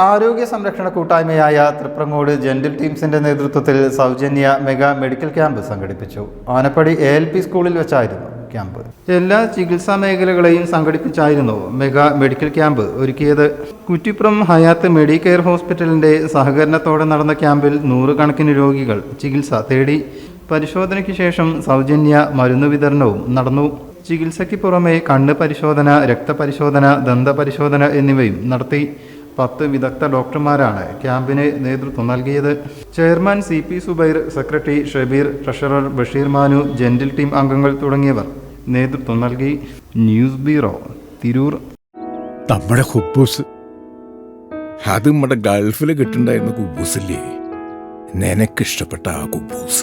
ആരോഗ്യ സംരക്ഷണ കൂട്ടായ്മയായ തൃപ്രങ്ങോട് ജെന്റിൽ ടീംസിന്റെ നേതൃത്വത്തിൽ സൗജന്യ മെഗാ മെഡിക്കൽ ക്യാമ്പ് സംഘടിപ്പിച്ചു. ആനപ്പടി എ എൽ പി സ്കൂളിൽ വെച്ചായിരുന്നു ക്യാമ്പ്. എല്ലാ ചികിത്സാ മേഖലകളെയും സംഘടിപ്പിച്ചായിരുന്നു മെഗാ മെഡിക്കൽ ക്യാമ്പ് ഒരുക്കിയത്. കുറ്റിപ്പുറം ഹയാത്ത് മെഡിക്കെയർ ഹോസ്പിറ്റലിന്റെ സഹകരണത്തോടെ നടന്ന ക്യാമ്പിൽ നൂറുകണക്കിന് രോഗികൾ ചികിത്സ തേടി. പരിശോധനയ്ക്ക് ശേഷം സൗജന്യ മരുന്ന് വിതരണവും നടന്നു. ചികിത്സയ്ക്ക് പുറമെ കണ്ണ് പരിശോധന രക്തപരിശോധന ദന്തപരിശോധന എന്നിവയും നടത്തി. പത്ത് വിദഗ്ധ ഡോക്ടർമാരാണ് ക്യാമ്പിന് നേതൃത്വം നൽകിയത്. Chairman C P Zubair secretary Shabeer treasurer Basheer Manu gentle team അംഗങ്ങൾ തുടങ്ങിയവർ നേതൃത്വം നൽകി. News bureau Tirur. നമ്മുടെ ഹുബൂസ്. അത് നമ്മുടെ ഗൾഫിൽ കിട്ടുണ്ടായിരുന്ന കുബൂസില്ലേ? നിനക്കിഷ്ടപ്പെട്ട ആ കുബൂസ്.